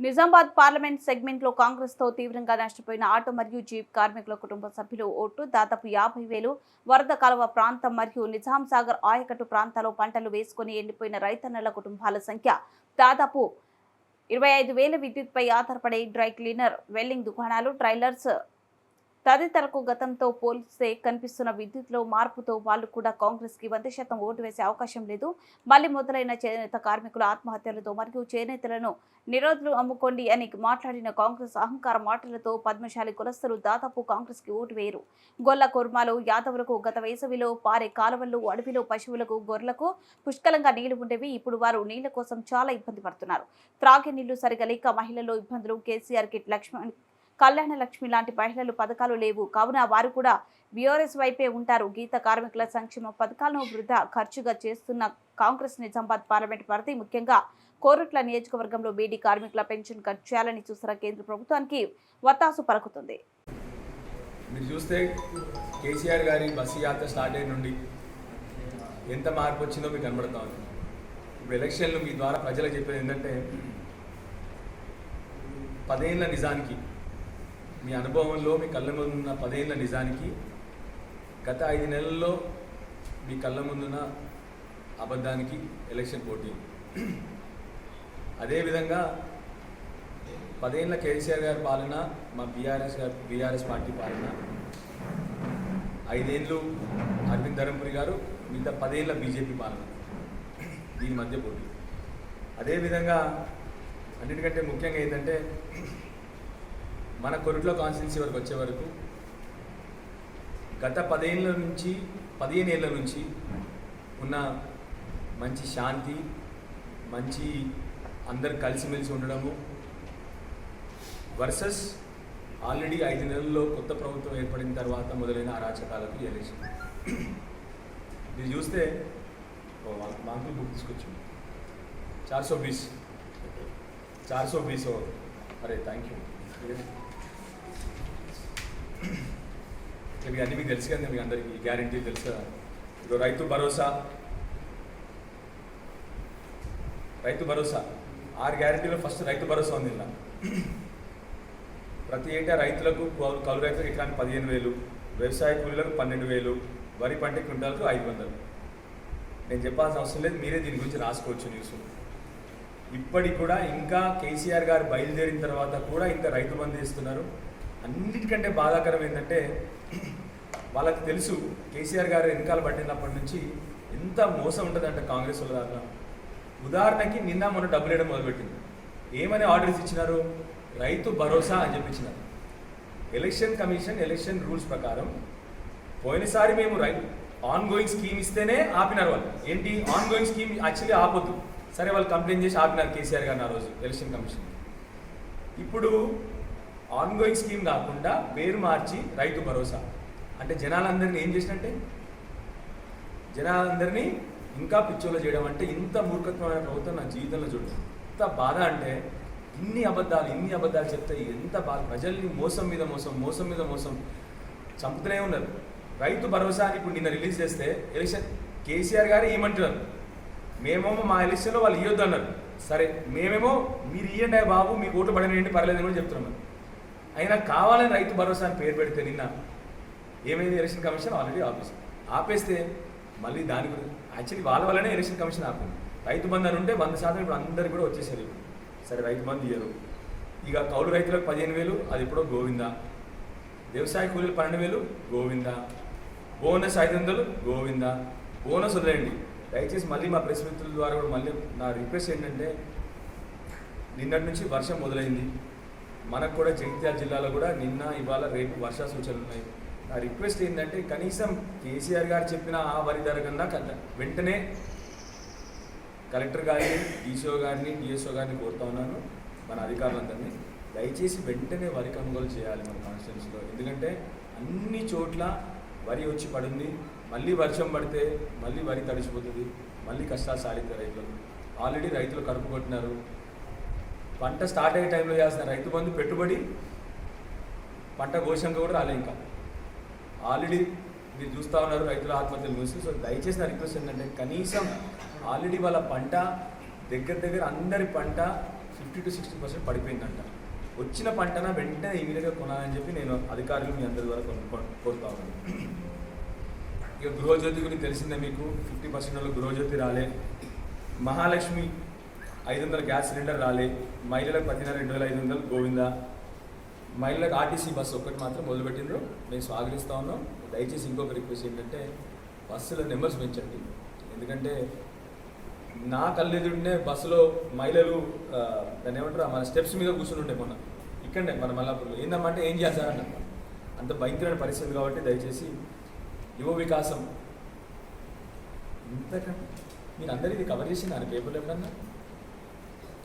Nizamabad parliament సెగ్మెంట్లో కాంగ్రెస్తో తీవ్రంగా నష్టపోయిన ఆటో మరియు జీప్ కార్మికుల కుటుంబ సభ్యులు ఓటు దాదాపు యాభై వేలు వరద కాలువ ప్రాంతం మరియు నిజాం సాగర్ ఆయకట్టు ప్రాంతాల్లో పంటలు వేసుకుని ఎండిపోయిన రైతన్నల కుటుంబాల సంఖ్య దాదాపు ఇరవై ఐదు వేల విద్యుత్పై ఆధారపడే డ్రై క్లీనర్ వెల్లింగ్ దుకాణాలు ట్రైలర్స్ తదితరకు గతంతో పోలిస్తే కనిపిస్తున్న విద్యుత్లో మార్పుతో వాళ్ళు కూడా కాంగ్రెస్కి వంద శాతం ఓటు వేసే అవకాశం లేదు. మళ్ళీ మొదలైన చేనేత కార్మికుల ఆత్మహత్యలతో మరియు చేనేతలను నిరోధులు అమ్ముకోండి అని మాట్లాడిన కాంగ్రెస్ అహంకార మాటలతో పద్మశాలి కులస్తులు దాదాపు కాంగ్రెస్కి ఓటు వేయరు. గొల్ల కుర్మాలు యాదవులకు గత వేసవిలో పారే కాలువలు అడవిలో పశువులకు గొర్రెలకు పుష్కలంగా నీళ్ళు ఉండేవి. ఇప్పుడు వారు నీళ్ళ కోసం చాలా ఇబ్బంది పడుతున్నారు. త్రాగే నీళ్ళు సరిగా లేక మహిళలు ఇబ్బందులు. కేసీఆర్ కిట్ లక్ష్మణ్ కళ్యాణ లక్ష్మి లాంటి మహిళలు పథకాలు లేవు. కావున వారు కూడా బీఆర్ఎస్ వైపే ఉంటారు. గీత కార్మికుల సంక్షేమ పథకాలను వృధా ఖర్చుగా చేస్తున్న కాంగ్రెస్ నిజామాబాద్ పార్లమెంట్ పరిధి ముఖ్యంగా కోరుట్ల నియోజకవర్గంలో బీడీ కార్మికుల పెన్షన్ కట్ చేయాలని చూసిన కేంద్ర ప్రభుత్వానికి వత్తాసు పలుకుతుంది. మీరు చూస్తే కేసీఆర్ గారి బస్సు యాత్ర స్టార్ట్ అయిన నుండి ఎంత మార్పు వచ్చిందో మీకు కనబడతా ఉంది. ఇప్పుడు ఎలక్షన్లు మీ ద్వారా ప్రజలకు చెప్పేది ఏంటంటే పదేళ్ళ నిజానికి మీ అనుభవంలో మీ కళ్ళ ముందున్న పదేళ్ళ నిజానికి గత ఐదు నెలల్లో మీ కళ్ళ ముందున్న అబద్ధానికి ఎలక్షన్ పోటీ. అదేవిధంగా పదేళ్ళ కేసీఆర్ గారి పాలన మా బీఆర్ఎస్ గారు బీఆర్ఎస్ పార్టీ పాలన. ఐదేళ్ళు అరవింద్ ధరంపురి గారు మిగతా పదేళ్ళ బీజేపీ పాలన. దీని మధ్య పోటీ. అదేవిధంగా అన్నిటికంటే ముఖ్యంగా ఏంటంటే మన కొరిట్లో కాన్స్టిట్యున్సీ వరకు వచ్చే వరకు గత పదేళ్ళ నుంచి పదిహేను ఏళ్ళ నుంచి ఉన్న మంచి శాంతి మంచి అందరు కలిసిమెలిసి ఉండడము వర్సెస్ ఆల్రెడీ ఐదు నెలల్లో కొత్త ప్రభుత్వం ఏర్పడిన తర్వాత మొదలైన అరాచకాలకు ఎలక్షన్ ఇది చూస్తే మాకు బుక్ తీసుకొచ్చింది చార్ సో బీస్. చార్ సో బీస్. అరే థ్యాంక్ యూ ఇవి అన్నీ మీకు తెలుసు కదా మీకు అందరికీ గ్యారంటీ తెలుసు కదా. ఇదో రైతు భరోసా. రైతు భరోసా. ఆరు గ్యారంటీలో ఫస్ట్ రైతు భరోసా ఉంది ఇలా ప్రతి ఏటా రైతులకు కౌలు రైతులకు ఎకరానికి పదిహేను వేలు వ్యవసాయ కూలీలకు పన్నెండు వేలు వరి పంట క్వింటాలకు ఐదు వందలు. నేను చెప్పాల్సిన అవసరం లేదు మీరే దీని గురించి రాసుకోవచ్చు న్యూస్ ఇప్పటికి కూడా ఇంకా కేసీఆర్ గారు బయలుదేరిన తర్వాత కూడా ఇంకా రైతు బంధు ఇస్తున్నారు అన్నిటికంటే బాధాకరం ఏంటంటే వాళ్ళకి తెలుసు కేసీఆర్ గారు వెనకాల పట్టినప్పటి నుంచి ఎంత మోసం ఉంటుందంటే కాంగ్రెస్ వాళ్ళ దాంట్లో ఉదాహరణకి నిన్న మనం డబ్బులు వేయడం మొదలుపెట్టింది. ఏమని ఆర్డర్స్ ఇచ్చినారు? రైతు భరోసా అని చెప్పించినారు. ఎలక్షన్ కమిషన్ ఎలక్షన్ రూల్స్ ప్రకారం పోయినసారి మేము రైతు ఆన్ గోయింగ్ స్కీమ్ ఇస్తేనే ఆపినారు వాళ్ళు. ఏంటి? ఆన్ గోయింగ్ స్కీమ్ యాక్చువల్లీ ఆపొద్దు. సరే వాళ్ళు కంప్లైంట్ చేసి ఆపినారు కేసీఆర్ గారిని ఆ రోజు ఎలక్షన్ కమిషన్. ఇప్పుడు ఆన్గోయింగ్ స్కీమ్ కాకుండా పేరు మార్చి రైతు భరోసా. అంటే జనాలందరినీ ఏం చేసినట్టే? జనాలందరినీ ఇంకా పిచ్చోళ్ళు చేయడం అంటే ఇంత మూర్ఖత్వమైన ప్రభుత్వం నా జీవితంలో చూడదు ఎంత బాధ అంటే ఇన్ని అబద్ధాలు ఇన్ని అబద్ధాలు చెప్తే ఎంత బాధ ప్రజల్ని మోసం మీద మోసం మోసం మీద మోసం చంపుతూనే ఉన్నారు. రైతు భరోసా అని ఇప్పుడు నిన్న రిలీజ్ చేస్తే ఎలక్షన్ కేసీఆర్ గారు ఏమంటున్నారు? మేమేమో మా ఎలక్షన్లో వాళ్ళు ఇవ్వద్దు అన్నారు సరే మేమేమో మీరు ఇవ్వండి బాబు మీకు ఓటు పడనండి పర్లేదు అని చెప్తున్నాం అయినా కావాలని రైతు భరోసా అని పేరు పెడితే నిన్న ఏమైంది ఎలక్షన్ కమిషన్? ఆల్రెడీ ఆపేసి ఆపేస్తే మళ్ళీ దాని గురించి యాక్చువల్లీ వాళ్ళ వల్లనే ఎలక్షన్ కమిషన్ ఆపింది. రైతు బంధు అని ఉంటే వంద శాతం ఇప్పుడు అందరు కూడా వచ్చేసారు. సరే రైతు బంధు ఇయ్యరు. ఇక కౌలు రైతులకు పదిహేను వేలు అది ఎప్పుడో గోవిందా. వ్యవసాయ కూలీలు పన్నెండు వేలు గోవిందా. బోనస్ ఐదు వందలు గోవిందా. బోనస్ వదిలేయండి. దయచేసి మళ్ళీ మా ప్రెస్ మిత్రుల ద్వారా కూడా మళ్ళీ నా రిక్వెస్ట్ ఏంటంటే నిన్నటి నుంచి వర్షం మొదలైంది. మనకు కూడా జగిత్యాల జిల్లాలో కూడా నిన్న ఇవాళ రేపు వర్ష సూచనలు ఉన్నాయి. నా రిక్వెస్ట్ ఏంటంటే కనీసం కేసీఆర్ గారు చెప్పిన ఆ వరి ధర కన్నా వెంటనే కలెక్టర్ గారిని డీసీఓ గారిని డిఎస్ఓ గారిని కోరుతా ఉన్నాను మన అధికారులందరినీ. దయచేసి వెంటనే వరి కొనుగోలు చేయాలి మన కాన్స్టిట్యూన్సీలో. ఎందుకంటే అన్ని చోట్ల వరి వచ్చి పడింది మళ్ళీ వర్షం పడితే మళ్ళీ వరి తడిచిపోతుంది మళ్ళీ కష్టాలు సాధిస్తారు రైతులకు ఆల్రెడీ రైతులు కడుపు కొట్టినారు పంట స్టార్ట్ అయ్యే టైంలో చేస్తున్న రైతు బంధు పెట్టుబడి పంట ఘోషంగా కూడా రాలే ఇంకా. ఆల్రెడీ మీరు చూస్తూ ఉన్నారు రైతుల ఆత్మహత్యలు చూసి సో దయచేసి నా రిక్వెస్ట్ ఏంటంటే కనీసం ఆల్రెడీ వాళ్ళ పంట దగ్గర దగ్గర అందరి పంట ఫిఫ్టీ టు సిక్స్టీ పర్సెంట్ పడిపోయిందంట. వచ్చిన పంటన వెంటనే ఇమీడియట్గా కొనాలని చెప్పి నేను అధికారులు మీ అందరి ద్వారా కోరుతా ఉన్నాను. ఇక గృహజ్యోతి గురించి తెలిసిందే మీకు. ఫిఫ్టీ పర్సెంట్ వాళ్ళు గృహజ్యోతి రాలే. మహాలక్ష్మి ఐదు వందల గ్యాస్ సిలిండర్ రాలే. మహిళలకు పదిహేను రెండు వేల ఐదు వందలు గోవిందా. మహిళలకు ఆర్టీసీ బస్సు ఒక్కటి మాత్రం మొదలుపెట్టిండ్రు. మేము స్వాగతిస్తూ ఉన్నాం. దయచేసి ఇంకొక రిక్వెస్ట్ ఏంటంటే బస్సుల నెంబర్స్ పెంచండి. ఎందుకంటే నా కళ్ళెదురుండే బస్సులో మహిళలు ఆ, దాన్ని ఏమంటారు మన స్టెప్స్ మీద కూర్చుని ఉండే మొన్న. ఇక్కడనే మన మల్లాపూర్లో. ఏందమ్మంటే ఏం చేస్తారన్న అంత భయంకరమైన పరిస్థితి కాబట్టి దయచేసి యువ వికాసం. ఇంతకంటే మీరు అందరూ ఇది కవర్ చేసింది పేపర్లు ఎప్పుడన్నా?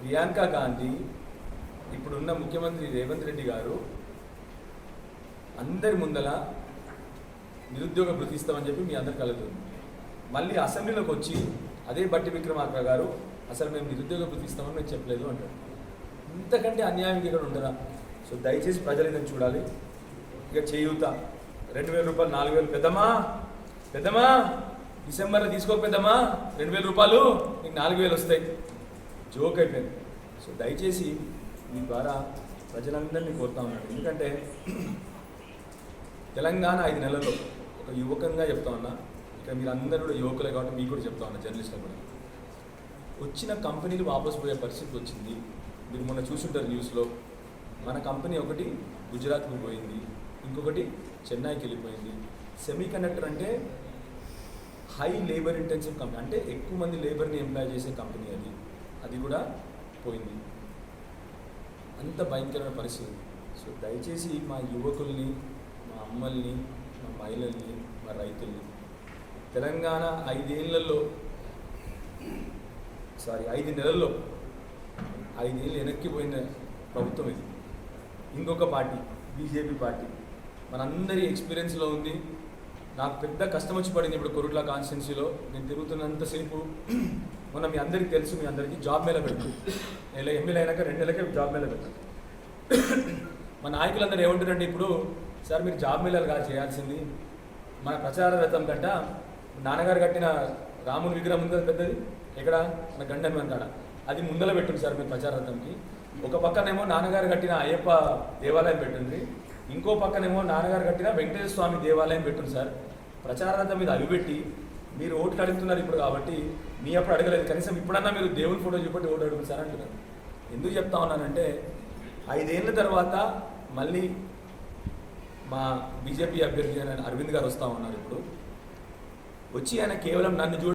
ప్రియాంక గాంధీ ఇప్పుడున్న ముఖ్యమంత్రి రేవంత్ రెడ్డి గారు అందరి ముందల నిరుద్యోగ భృతి ఇస్తామని చెప్పి మీ అందరు కలుగుతుంది మళ్ళీ అసెంబ్లీలోకి వచ్చి అదే బట్టి విక్రమార్క గారు అసలు మేము నిరుద్యోగ భృతి ఇస్తామని మేము చెప్పలేదు అంటారు. ఇంతకంటే అన్యాయం ఇక్కడ ఉండదా సో దయచేసి ప్రజలు ఇదని చూడాలి. ఇక చేయూత. రెండు వేల రూపాయలు నాలుగు వేలు. పెద్దమ్మా! పెద్దమ్మా! డిసెంబర్లో తీసుకోక పెద్దమ్మా! రెండు వేల రూపాయలు నీకు నాలుగు వేలు వస్తాయి. జోక్ అయిపోయింది. సో దయచేసి మీ ద్వారా ప్రజలందరినీ కోరుతా ఉన్నాను. ఎందుకంటే తెలంగాణ ఐదు నెలల్లో ఒక యువకంగా చెప్తా ఉన్నా ఇక మీరు అందరూ కూడా యువకులే కాబట్టి మీకు కూడా చెప్తా ఉన్నా జర్నలిస్టులు కూడా. వచ్చిన కంపెనీలు వాపసు పోయే పరిస్థితి వచ్చింది. మీరు మొన్న చూసుంటారు న్యూస్లో మన కంపెనీ ఒకటి గుజరాత్కి పోయింది ఇంకొకటి చెన్నైకి వెళ్ళిపోయింది. సెమీ కండక్టర్ అంటే హై లేబర్ ఇంటెన్సివ్ కంపెనీ అంటే ఎక్కువ మంది లేబర్ని ఎంప్లాయ్ చేసే కంపెనీ అది. అది కూడా పోయింది. అంత భయంకరమైన పరిస్థితి సో దయచేసి మా యువకుల్ని మా అమ్మల్ని మా మహిళల్ని మా రైతుల్ని తెలంగాణ ఐదేళ్ళలో సారీ ఐదు నెలల్లో ఐదేళ్ళు వెనక్కి పోయిన ప్రభుత్వం ఇది. ఇంకొక పార్టీ బీజేపీ పార్టీ. మనందరి ఎక్స్పీరియన్స్లో ఉంది. నాకు పెద్ద కష్టం వచ్చి పడింది ఇప్పుడు కొరుట్ల కాన్స్టిట్యున్సీలో. నేను తిరుగుతున్నంతసేపు మొన్న మీ అందరికీ తెలుసు మీ అందరికీ జాబ్ మేళ పెట్టు నెల ఎమ్మెల్యే అయినాక రెండు నెలలకే జాబ్ మేళ పెట్టు మా నాయకులందరూ ఏమంటారంటే ఇప్పుడు సార్ మీరు జాబ్ మేళాలు కాదు చేయాల్సింది. మన ప్రచార రథం కంట నాన్నగారు కట్టిన రాముని విగ్రహం ఉంది పెద్దది? ఎక్కడ? మన గండన్ మన కాడ. అది ముందల పెట్టండి సార్ మీరు ప్రచార రథంకి ఒక పక్కనేమో నాన్నగారు కట్టిన అయ్యప్ప దేవాలయం పెట్టండి. ఇంకో పక్కనేమో నాన్నగారు కట్టిన వెంకటేశ్వర స్వామి దేవాలయం పెట్టండి సార్. ప్రచార రథం మీద అవి పెట్టి మీరు ఓట్లు అడుగుతున్నారు ఇప్పుడు కాబట్టి మీ అప్పుడు అడగలేదు. కనీసం ఇప్పుడన్నా మీరు దేవుని ఫోటో చూపెట్టి ఓటు అడుగుతారు సార్ అంటున్నారు. ఎందుకు చెప్తా ఉన్నానంటే ఐదేళ్ళ తర్వాత మళ్ళీ మా బీజేపీ అభ్యర్థి అయిన అరవింద్ గారు వస్తూ ఉన్నారు ఇప్పుడు. వచ్చి ఆయన కేవలం నన్ను చూడ